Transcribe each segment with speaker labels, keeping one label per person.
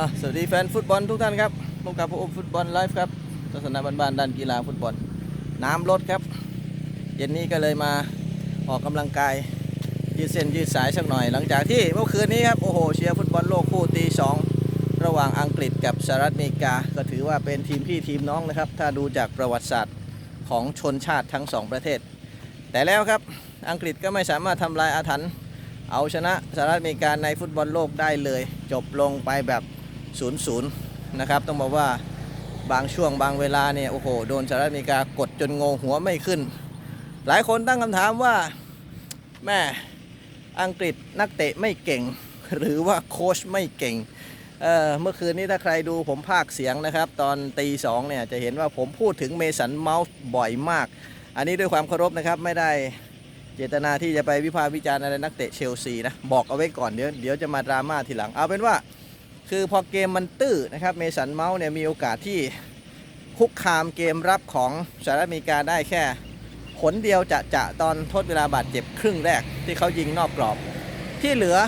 Speaker 1: สวัสดีแฟนฟุตบอลทุกท่านครับพบกับผมฟุตบอลไลฟ์ครับทัศนะบ้านๆด้านกีฬาฟุตบอล น้ำลดครับ เย็นนี้ก็เลยมาออกกำลังกาย ยืดเส้นยืดสายสักหน่อย หลังจากที่เมื่อคืนนี้ครับ โอ้โห เชียร์ฟุตบอลโลกคู่ตีสองระหว่างอังกฤษกับสหรัฐอเมริกา ก็ถือว่าเป็นทีมพี่ทีมน้องนะครับ ถ้าดูจากประวัติศาสตร์ของชนชาติทั้งสองประเทศ แต่แล้วครับ อังกฤษก็ไม่สามารถทำลายอาถรรพ์เอาชนะสหรัฐอเมริกาในฟุตบอลโลกได้เลย จบลงไปแบบ 0-0 นะครับ ต้องบอกว่าบางช่วงบางเวลาเนี่ย โอ้โห โดนสหรัฐอเมริกากดจนงงหัวไม่ขึ้น หลายคนตั้งคำถามว่า แม่อังกฤษนักเตะไม่เก่ง หรือว่าโค้ชไม่เก่งเออเมื่อคืนนี้ถ้าใครดูผมพากเสียงนะครับ ตอนตีสองเนี่ย จะเห็นว่าผมพูดถึงเมสันเมาส์บ่อยมาก อันนี้ด้วยความเคารพนะครับไม่ได้เจตนาที่จะไปวิพากษ์วิจารณ์อะไรนักเตะเชลซีนะ บอกเอาไว้ก่อนเดี๋ยวเดี๋ยวจะมาดราม่าทีหลัง เอาเป็นว่า คือพอเกมมันตื้อนะครับเมสันเมาส์เนี่ยมีโอกาสที่คุกคามเกมรับของสหรัฐอเมริกาได้แค่ผลเดียวจะจะตอนทดเวลาบาดเจ็บครึ่งแรกที่เขายิงนอกกรอบ ที่เหลือ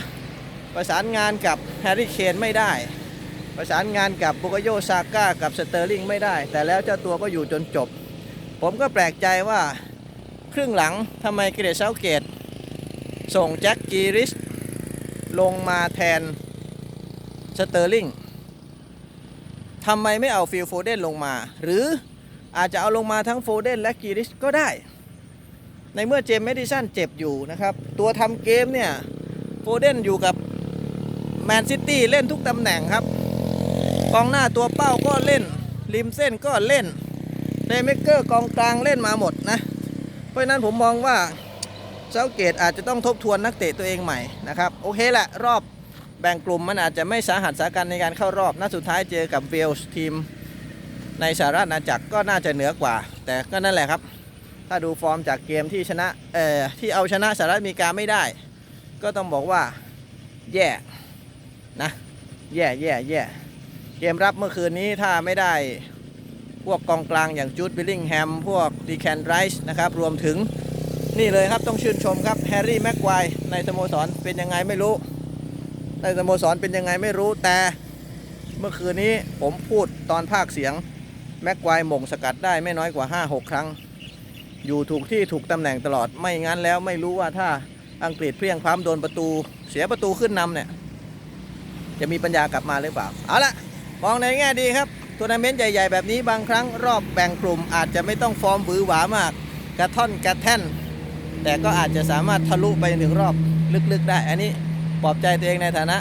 Speaker 1: ประสานงานกับแฮร์รี่เคนไม่ได้ ประสานงานกับบุกโยซาก้ากับสเตอร์ลิงไม่ได้ แต่แล้วเจ้าตัวก็อยู่จนจบ ผมก็แปลกใจว่าครึ่งหลังทำไมเกรดเซาเกตส่งแจ็คกีริสลงมาแทน สเตอร์ลิงทำไมไม่เอาฟิลโฟเดนลงมา หรืออาจจะเอาลงมาทั้งโฟเดนและกีริสก็ได้ ในเมื่อเจมส์แมดิสันเจ็บอยู่นะครับ ตัวทำเกมเนี่ยโฟเดนอยู่กับแมนซิตี้เล่นทุกตำแหน่งครับ กองหน้าตัวเป้าก็เล่น ริมเส้นก็เล่นเ a เมเกอร์กองกลางเล่นมาหมดนะ เพราะนั้นผมมองว่าเซาเกตอาจจะต้องทบทวนนักเตะตัวเองใหม่นะครับ โอเคแหละรอบ แบ่งกลุ่มมันอาจจะไม่สาหัสสากันในการเข้ารอบนัดสุดท้ายเจอกับเวลส์ทีม ในสหรัฐอาณาจักรก็น่าจะเหนือกว่า แต่ก็นั่นแหละครับ ถ้าดูฟอร์มจากเกมที่ชนะเอ่อที่เอาชนะสหรัฐอเมริกาไม่ได้ ก็ต้องบอกว่าแย่นะแย่แย่แย่เกมรับเมื่อคืนนี้ถ้าไม่ได้พวกกองกลางอย่างจูดบิลลิงแฮม พวกดีแคนไรส์นะครับ รวมถึงนี่เลยครับต้องชื่นชมครับแฮร์รี่แม็กไกวในสโมสรเป็นยังไงไม่รู้ ในสโมสรเป็นยังไงไม่รู้แต่เมื่อคืนนี้ผมพูดตอนภาคเสียง แม็กไกวหม่งสกัดได้ไม่น้อยกว่า 5-6 ครั้ง อยู่ถูกที่ถูกตำแหน่งตลอดไม่งั้นแล้วไม่รู้ว่าถ้าอังกฤษเพียงพล้ำโดนประตู เสียประตูขึ้นนำเนี่ย จะมีปัญญากลับมาหรือเปล่า เอาละมองในแง่ดีครับทัวร์นาเมนต์ใหญ่ ๆ แบบนี้บางครั้งรอบแบ่งกลุ่มอาจจะไม่ต้องฟอร์มหวือหวามาก กระท่อนกระแท่น แต่ก็อาจจะสามารถทะลุไปถึงรอบลึกๆได้อันนี้ ปลอบใจตัวเองในฐานะ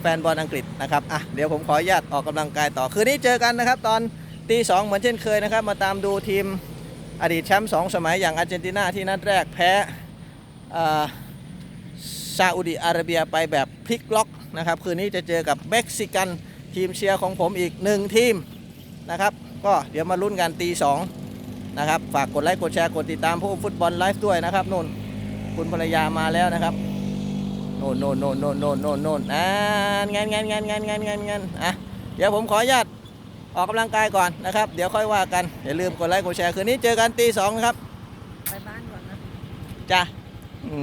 Speaker 1: แฟนบอลอังกฤษนะครับอะเดี๋ยวผมขออนุญาตออกกำลังกายต่อคืนนี้เจอกันนะครับ ตอนตีสองเหมือนเช่นเคยนะครับ มาตามดูทีมอดีตแชมป์สองสมัยอย่างอาร์เจนตินาที่นัดแรกแพ้อ่าซาอุดิอาระเบียไปแบบพลิกล็อกนะครับ คืนนี้จะเจอกับเม็กซิกันทีมเชียร์ของผมอีกหนึ่งทีมนะครับ ก็เดี๋ยวมาลุ้นกันตีสองนะครับ ฝากกดไลค์กดแชร์กดติดตามพวกฟุตบอลไลฟ์ด้วยนะครับนุ่นคุณภรรยามาแล้วนะครับ โน่นโน่นโน่นโน่นโน่นโน่นโน่นอ่างานงานงานงานงานงานงานอะเดี๋ยวผมขออนุญาตออกกำลังกายก่อนนะครับ เดี๋ยวค่อยว่ากัน อย่าลืมกดไลค์กดแชร์คืนนี้เจอกันตีสองนะครับ
Speaker 2: ไปบ้านก่อนนะ
Speaker 1: จ้ะ